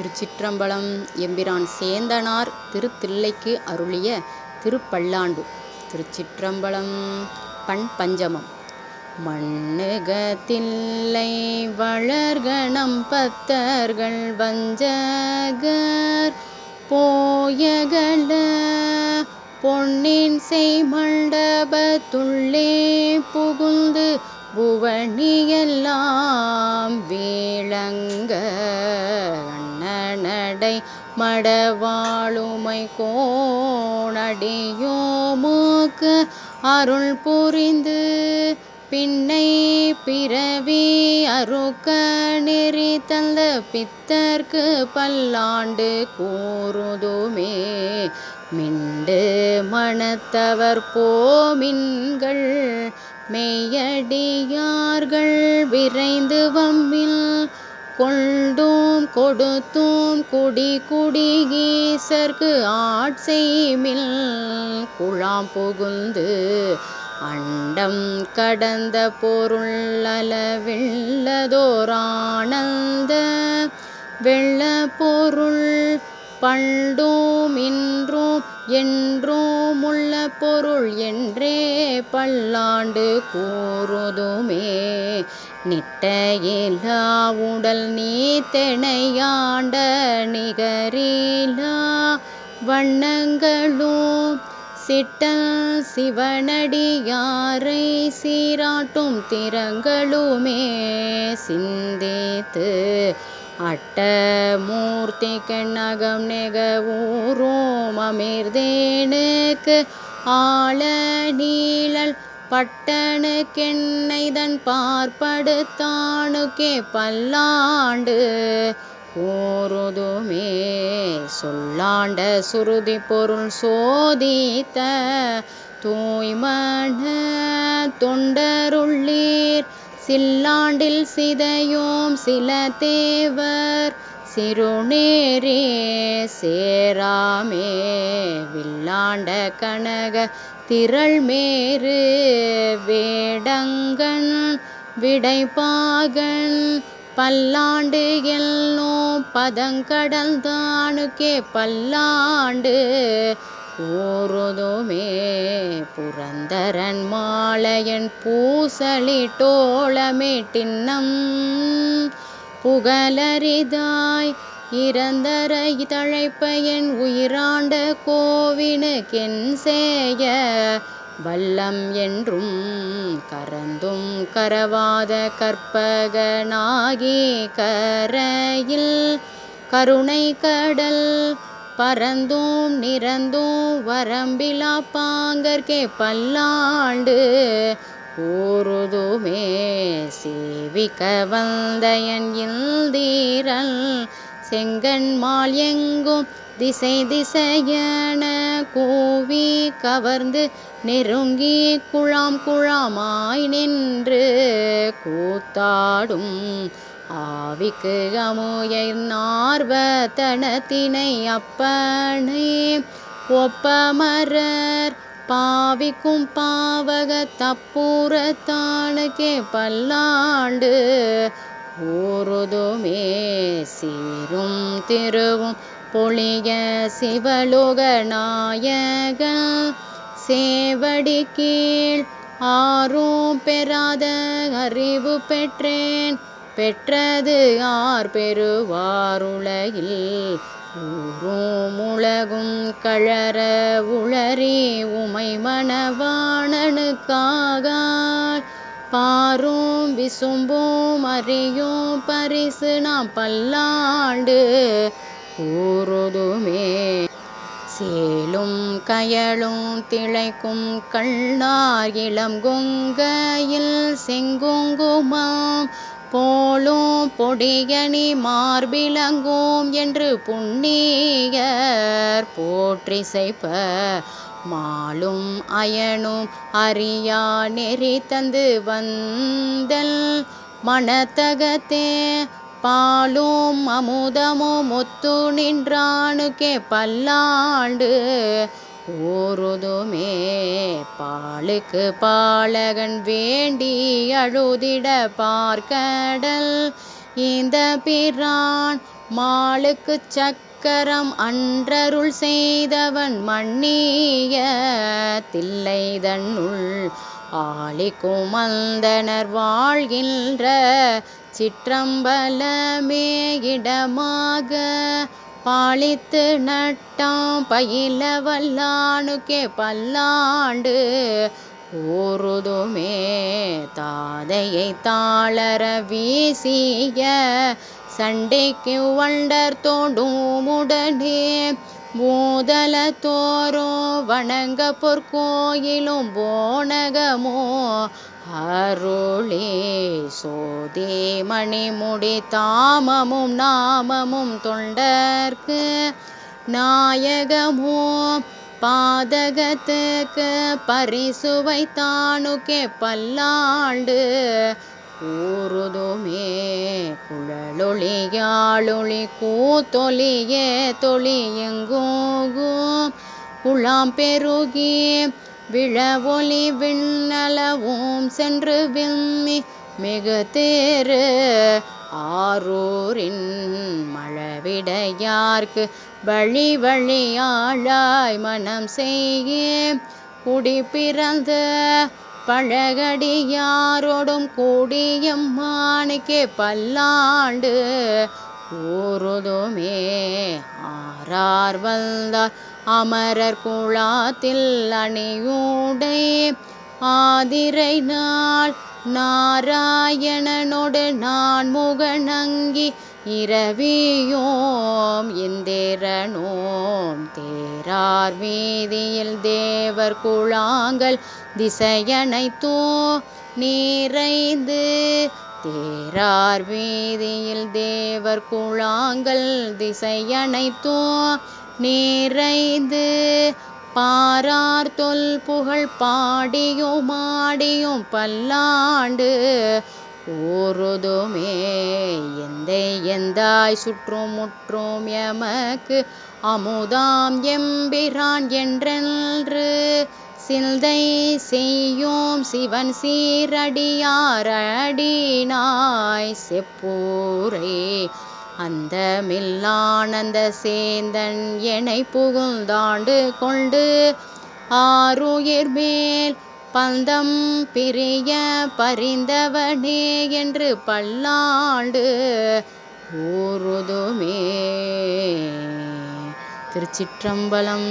திருச்சிற்றம்பலம் எம்பிரான் சேந்தனார் திருத்தில்லைக்கு அருளிய திருப்பல்லாண்டு. திருச்சிற்றம்பலம் பண் பஞ்சமம். மண்ணுகத்தில்லை வளர்கணம் பத்தர்கள் வஞ்சகர் போயகல பொன்னின் செய்மண்டபத்துள்ளே புகுந்து புவனியெல்லாம் வேளங்க மடை மடவாளுமை கோணடியோமுக்கு அருள் புரிந்து பின்னை பிறவி அருக்க நெறி தந்த பித்தர்க்கு பல்லாண்டு கூறுதுமே. மிண்டு மனத்தவர் போமின்கள் மெய்யடியார்கள் விரைந்து வம்மில் கொண்டோம் கொடுத்தோம் குடி குடிகீசர்க்கு ஆட்செய்மில் குழாம் புகுந்து அண்டம் கடந்த பொருள் அளவில்லதோரானந்த வெள்ள பொருள் பண்டோம் இன்றோம் என்றும் உள்ள பொருள் என்றே பல்லாண்டு கூறுதுமே. நிட்டையிலா உடல் நீ தெனையாண்ட நிகரிலா. வண்ணங்களும் சிட்டல் சிவனடியாரை சீராட்டும் திறங்களுமே சிந்தித்து அட்டமூர்த்திக்கு நகம் நெகவூரும் அமிர்தேனுக்கு ஆள நீழல் பட்டனுக்கென்னைதன் பார்ப்படுத்தானுக்கே பல்லாண்டு. கூறுதுமே சொல்லாண்ட சுருதி பொருள் சோதித்த தூய்மன தொண்டருள்ளீர். சில்லாண்டில் சிதையோம் சில தேவர் சிறுநேரே சேராமே. வில்லாண்ட கனக திரள்மேறு வேடங்கன் விடைபாகன் பல்லாண்டு எல்லோ பதங்கடல் தானுக்கே பல்லாண்டு கூறுதுமே புரந்தரன் மாலையன் பூசளி டோளமே டின்னம் புகழரிதாய் இறந்தர தழைப்ப என் உயிராண்ட கோவினுக்கென் சேய வல்லம் என்றும் கரந்தும் கரவாத கற்பகனாகி கரையில் கருணை கடல் பரந்தும் நிறந்தும் வரம்பிலா பாங்கற்கே பல்லாண்டு ஊருதுமே சேவிக்க வந்தயன் இல்தீரல் செங்கண்மால் எங்கும் திசை திசையன கூவி கவர்ந்து நெருங்கி குழாம் குழாமாய் நின்று கூத்தாடும் ஆவிக்கு அமுயர் நார்வத்தனத்தினை அப்பனை ஒப்பமரர் பாவிக்கும் பாவக தப்பூரத்தானுக்கே பல்லாண்டு ஊருதுமே சீரும் திருவும் பொழிய சிவலோக நாயக. சேவடி கீழ் ஆரும் பெறாத அறிவு பெற்றேன். பெற்றது ஆர் பெறுவாருலகில் ஊரும் உலகும் கழற உளறி உமை மணவாணனுக்காக பாரும் விசும்பும் அறியும் பரிசு நாம் பல்லாண்டு ஊருதுமே சேலும் கயலும் திளைக்கும் கண்ணார் இளம் கொங்கையில் செங்குங்குமம். போலும் பொடியணி மார்பிலங்கோம் என்று புண்ணியர் போற்றிசைப்ப மாலும் அயனும் அறியா நெறி தந்து வந்தல் மனத்தகத்தே. பாலும் அமுதமும் ஒத்து நின்றானுக்கே பல்லாண்டு. ஊருதுமே பாலுக்கு பாலகன் வேண்டி அழுதிட பார்க்கடல். இந்த பிரான் மாளுக்குச் சக்கரம் அன்றருள் செய்தவன் மன்னிய தில்லைதன்னுள் ஆலிக்கும் அந்தணர் வாழ்கின்ற சிற்றம்பலமே இடமாக பாலித்து நட்டாம் பயில வல்லானுக்கே பல்லாண்டு ஊருதுமே தாதையை தாளர வீசிய சண்டைக்கு வண்டர் தோண்டுமுடனே மூதல தோறோ வணங்க பொற்கோயிலும் போனகமோ அருளே சோதே மணிமுடி தாமமும் நாமமும் தொண்டர்க்கு நாயகமோ பாதகத்துக்கு பரிசுவை தானுக்கே பல்லாண்டு கூறுதுமே. குழலொளியாளொளி கூத்தொலியே தொளி குழாம் பெருகி விழவொலி விண்ணளவும் சென்று விம்மி மிகு தேரு ஆரூரின் மழவிடையார்க்கு வழி வழியாழாய் மனம் செய்ய. குடி பிறந்த பழகடியாரோடும் கூடியம் கூடியம்மானுக்கே பல்லாண்டு ஊறுதுமே. ஆறார் வந்தார் அமரர் குழாத்தில் அணியூடை. ஆதிரை நாள் நாராயணனோடு நான் முகநங்கி இரவியோம் இந்திரனோம் தேரார் வீதியில் தேவர் குழாங்கள் திசையனைத்தோ நிறைந்து தேரார் வீதியில் தேவர் குழாங்கள் திசையனைத்தோ நிறைந்து பாரார் தொல் புகழ் பாடியும் மாடியும் பல்லாண்டு ஊறுதுமே எந்தை எந்தாய் சுற்றும் முற்றும் எமக்கு அமுதாம் எம்பிரான் என்றென்று. சிந்தை செய்யோம் சிவன் சீரடியாரடினாய் செப்பூரே. அந்த மில்லானந்த சேந்தன் எனை புகுந்தாண்டு கொண்டு ஆறுயிர் மேல் பந்தம் பிரிய பரிந்தவனே என்று பல்லாண்டு ஊருதுமே திருச்சிற்றம்பலம்